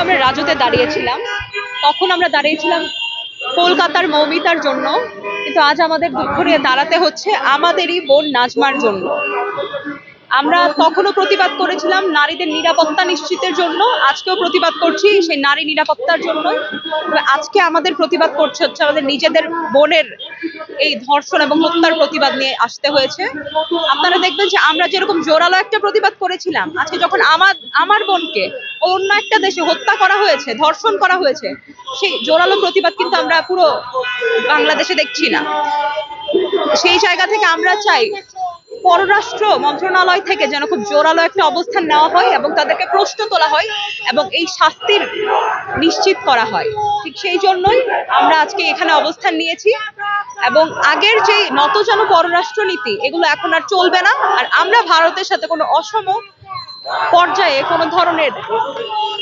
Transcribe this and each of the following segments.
আমরা রাজুতে দাঁড়িয়েছিলাম, তখন আমরা দাঁড়িয়েছিলাম কলকাতার মৌমিতার জন্য। কিন্তু আজ আমাদের দুঃখ নিয়ে দাঁড়াতে হচ্ছে আমাদেরই বোন নাজমার জন্য। আমরা তখনও প্রতিবাদ করেছিলাম নারীদের নিরাপত্তা নিশ্চিতের জন্য। আজকেও প্রতিবাদ করছি সেই নারী নিরাপত্তার জন্য। আজকে আমাদের প্রতিবাদ করছে হচ্ছে আমাদের নিজেদের বোনের এই ধর্ষণ এবং হত্যার প্রতিবাদ নিয়ে আসতে হয়েছে। আপনারা দেখবেন যে আমরা যেরকম জোরালো একটা প্রতিবাদ করেছিলাম, আজকে যখন আমার আমার বোনকে অন্য একটা দেশে হত্যা করা হয়েছে, ধর্ষণ করা হয়েছে, সেই জোরালো প্রতিবাদ কিন্তু আমরা পুরো বাংলাদেশে দেখছি না। সেই জায়গা থেকে আমরা চাই পররাষ্ট্র মন্ত্রণালয় থেকে যেন খুব জোরালো একটা অবস্থান নেওয়া হয় এবং তাদেরকে প্রশ্ন তোলা হয় এবং এই শাস্তির নিশ্চিত করা হয়। ঠিক সেই জন্যই আমরা আজকে এখানে অবস্থান নিয়েছি এবং আগের যে নতজন পররাষ্ট্রনীতি, এগুলো এখন আর চলবে না। আর আমরা ভারতের সাথে কোনো অসম পর্যায়ে কোনো ধরনের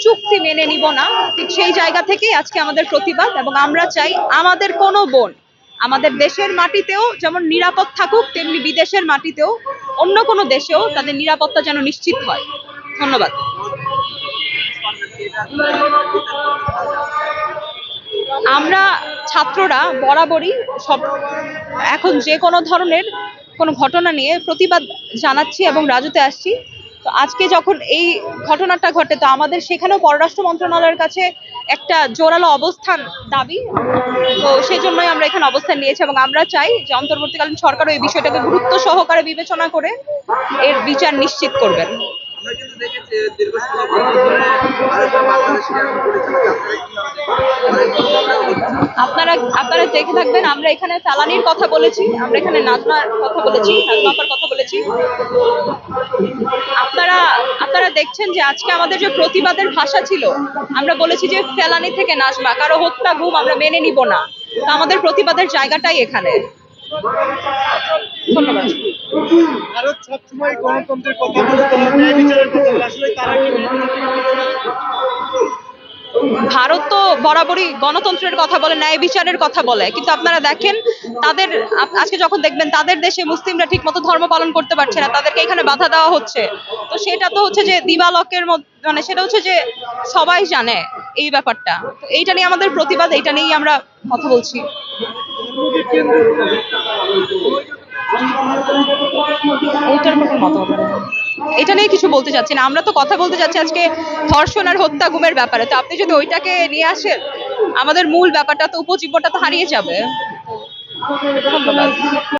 চুক্তি মেনে নিব না। ঠিক সেই জায়গা থেকেই আজকে আমাদের প্রতিবাদ এবং আমরা চাই আমাদের কোনো বোন আমাদের দেশের মাটিতেও যেমন নিরাপদ থাকুক, তেমনি বিদেশের মাটিতেও অন্য কোনো দেশেও তাদের নিরাপত্তা যেন নিশ্চিত হয়। ধন্যবাদ। আমরা ছাত্ররা বরাবরই সব, এখন যে কোনো ধরনের কোনো ঘটনা নিয়ে প্রতিবাদ জানাচ্ছি এবং রাজুতে আসছি। তো আজকে যখন এই ঘটনাটা ঘটে, তো আমাদের সেখানেও পররাষ্ট্র মন্ত্রণালয়ের কাছে একটা জোরালো অবস্থান দাবি। তো সেই জন্যই আমরা এখানে অবস্থান নিয়েছি এবং আমরা চাই যে অন্তর্বর্তীকালীন সরকারও এই বিষয়টাকে গুরুত্ব সহকারে বিবেচনা করে এর বিচার নিশ্চিত করবেন। আমরা কিন্তু দেখেছি, দীর্ঘ ধরে আপনারা আপনারা দেখে থাকবেন, আমরা এখানে চালানির কথা বলেছি, আমরা এখানে নাজমার কথা বলেছি নাজমাপার কথা বলেছি। আপনারা আপনারা দেখছেন যে আজকে আমাদের যে প্রতিবাদের ভাষা ছিল, আমরা বলেছি যে ফেলানি থেকে নাজমা কারও হত্যা গুম আমরা মেনে নিব না। তো আমাদের প্রতিবাদের জায়গাটাই এখানে। ধন্যবাদ। ভারত সবসময় গণতন্ত্রের কথা বলে তারা কি বরাবরই গণতন্ত্রের কথা বলে, ন্যায় বিচারের কথা বলে। কিন্তু আপনারা দেখেন, তাদের আজকে যখন দেখবেন তাদের দেশে মুসলিমরা ঠিক মতো ধর্ম পালন করতে পারছে না, তাদেরকে এখানে বাধা দেওয়া হচ্ছে। তো সেটা তো হচ্ছে যে দিবালকের মানে সেটা হচ্ছে যে সবাই জানে এই ব্যাপারটা। তো এইটা নিয়ে আমাদের প্রতিবাদ, এইটা নিয়েই আমরা কথা বলছি। এইটার মতামত বলুন। এটা নিয়ে কিছু বলতে চাচ্ছি না। আমরা তো কথা বলতে চাচ্ছি আজকে ধর্ষণ আর হত্যা গুমের ব্যাপারে। তো আপনি যদি ওইটাকে নিয়ে আসেন, আমাদের মূল ব্যাপারটা তো উপজীব্যটা তো হারিয়ে যাবে। ধন্যবাদ